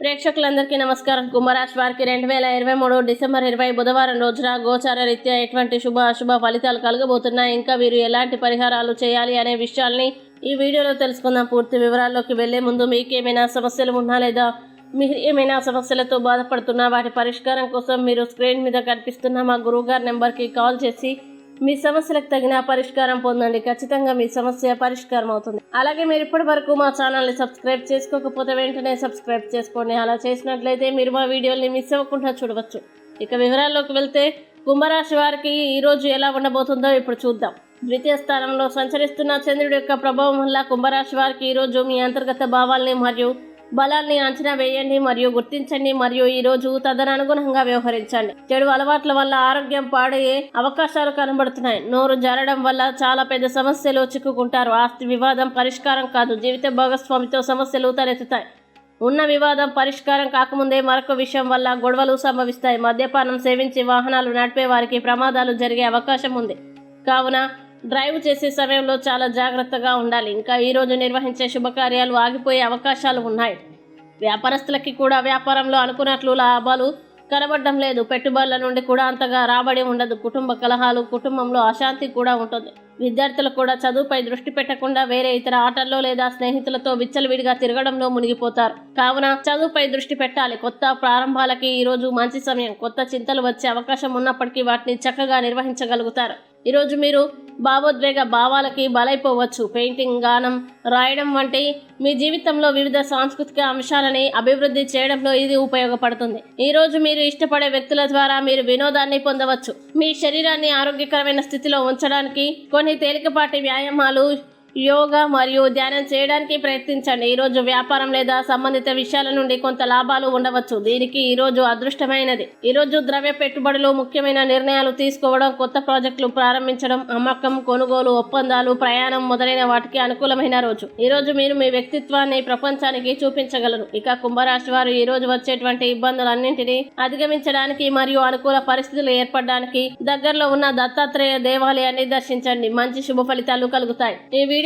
ప్రేక్షకులందరికీ నమస్కారం. కుంభరాశి వారికి రెండు వేల ఇరవై మూడు డిసెంబర్ ఇరవై బుధవారం రోజున గోచార రీత్యా ఎటువంటి శుభ అశుభ ఫలితాలు కలగబోతున్నాయి? ఇంకా వీరు ఎలాంటి పరిహారాలు చేయాలి అనే విషయాల్ని ఈ వీడియోలో తెలుసుకుందాం. పూర్తి వివరాల్లోకి వెళ్ళే ముందు మీకేమైనా సమస్యలు ఉన్నా లేదా మీరు ఏమైనా సమస్యలతో బాధపడుతున్నా వాటి పరిష్కారం కోసం మీరు స్క్రీన్ మీద కనిపిస్తున్న మా గురువుగారి నెంబర్కి కాల్ చేసి మీ సమస్యలకు తగిన పరిష్కారం పొందండి. ఖచ్చితంగా మీ సమస్య పరిష్కారం అవుతుంది. అలాగే మీరు ఇప్పటి వరకు మా ఛానల్ని సబ్స్క్రైబ్ చేసుకోకపోతే వెంటనే సబ్స్క్రైబ్ చేసుకోండి. అలా చేసినట్లయితే మీరు మా వీడియోని మిస్ అవ్వకుండా చూడవచ్చు. ఇక వివరాల్లోకి వెళ్తే కుంభరాశి వారికి ఈరోజు ఎలా ఉండబోతుందో ఇప్పుడు చూద్దాం. ద్వితీయ స్థానంలో సంచరిస్తున్న చంద్రుడి యొక్క ప్రభావం వల్ల కుంభరాశి వారికి ఈ రోజు మీ అంతర్గత భావాల్ని మరియు బలాల్ని అంచనా వేయండి మరియు గుర్తించండి మరియు ఈ రోజు తదనుగుణంగా వ్యవహరించండి. చెడు అలవాట్ల వల్ల ఆరోగ్యం పాడయ్యే అవకాశాలు కనబడుతున్నాయి. నోరు జారడం వల్ల చాలా పెద్ద సమస్యలు చిక్కుకుంటారు. ఆస్తి వివాదం పరిష్కారం కాదు. జీవిత భాగస్వామితో సమస్యలు తలెత్తుతాయి. ఉన్న వివాదం పరిష్కారం కాకముందే మరొక విషయం వల్ల గొడవలు సంభవిస్తాయి. మద్యపానం సేవించి వాహనాలు నడిపే వారికి ప్రమాదాలు జరిగే అవకాశం ఉంది. కావున డ్రైవ్ చేసే సమయంలో చాలా జాగ్రత్తగా ఉండాలి. ఇంకా ఈరోజు నిర్వహించే శుభకార్యాలు ఆగిపోయే అవకాశాలు ఉన్నాయి. వ్యాపారస్తులకి కూడా వ్యాపారంలో అనుకున్నట్లు లాభాలు కనబడడం లేదు. పెట్టుబడుల నుండి కూడా అంతగా రాబడి ఉండదు. కుటుంబ కలహాలు కుటుంబంలో అశాంతి కూడా ఉంటుంది. విద్యార్థులు కూడా చదువుపై దృష్టి పెట్టకుండా వేరే ఇతర ఆటల్లో లేదా స్నేహితులతో విచ్చలవిడిగా తిరగడంలో మునిగిపోతారు. కావున చదువుపై దృష్టి పెట్టాలి. కొత్త ప్రారంభాలకి ఈరోజు మంచి సమయం. కొత్త చింతలు వచ్చే అవకాశం ఉన్నప్పటికీ వాటిని చక్కగా నిర్వహించగలుగుతారు. ఈరోజు మీరు భావోద్వేగ భావాలకి బలైపోవచ్చు. పెయింటింగ్ గానం రాయడం వంటి మీ జీవితంలో వివిధ సాంస్కృతిక అంశాలని అభివృద్ధి చేయడంలో ఇది ఉపయోగపడుతుంది. ఈ రోజు మీరు ఇష్టపడే వ్యక్తుల ద్వారా మీరు వినోదాన్ని పొందవచ్చు. మీ శరీరాన్ని ఆరోగ్యకరమైన స్థితిలో ఉంచడానికి కొన్ని తేలికపాటి వ్యాయామాలు యోగా మరియు ధ్యానం చేయడానికి ప్రయత్నించండి. ఈరోజు వ్యాపారం లేదా సంబంధిత విషయాల నుండి కొంత లాభాలు ఉండవచ్చు. దీనికి ఈరోజు అదృష్టమైనది. ఈరోజు ద్రవ్య పెట్టుబడులు ముఖ్యమైన నిర్ణయాలు తీసుకోవడం కొత్త ప్రాజెక్టులు ప్రారంభించడం అమ్మకం కొనుగోలు ఒప్పందాలు ప్రయాణం మొదలైన వాటికి అనుకూలమైన రోజు. ఈరోజు మీరు మీ వ్యక్తిత్వాన్ని ప్రపంచానికి చూపించగలరు. ఇక కుంభరాశి వారు ఈరోజు వచ్చేటువంటి ఇబ్బందులన్నింటినీ అధిగమించడానికి మరియు అనుకూల పరిస్థితులు ఏర్పడడానికి దగ్గరలో ఉన్న దత్తాత్రేయ దేవాలయాన్ని దర్శించండి. మంచి శుభ ఫలితాలు కలుగుతాయి. ఈ వీడియో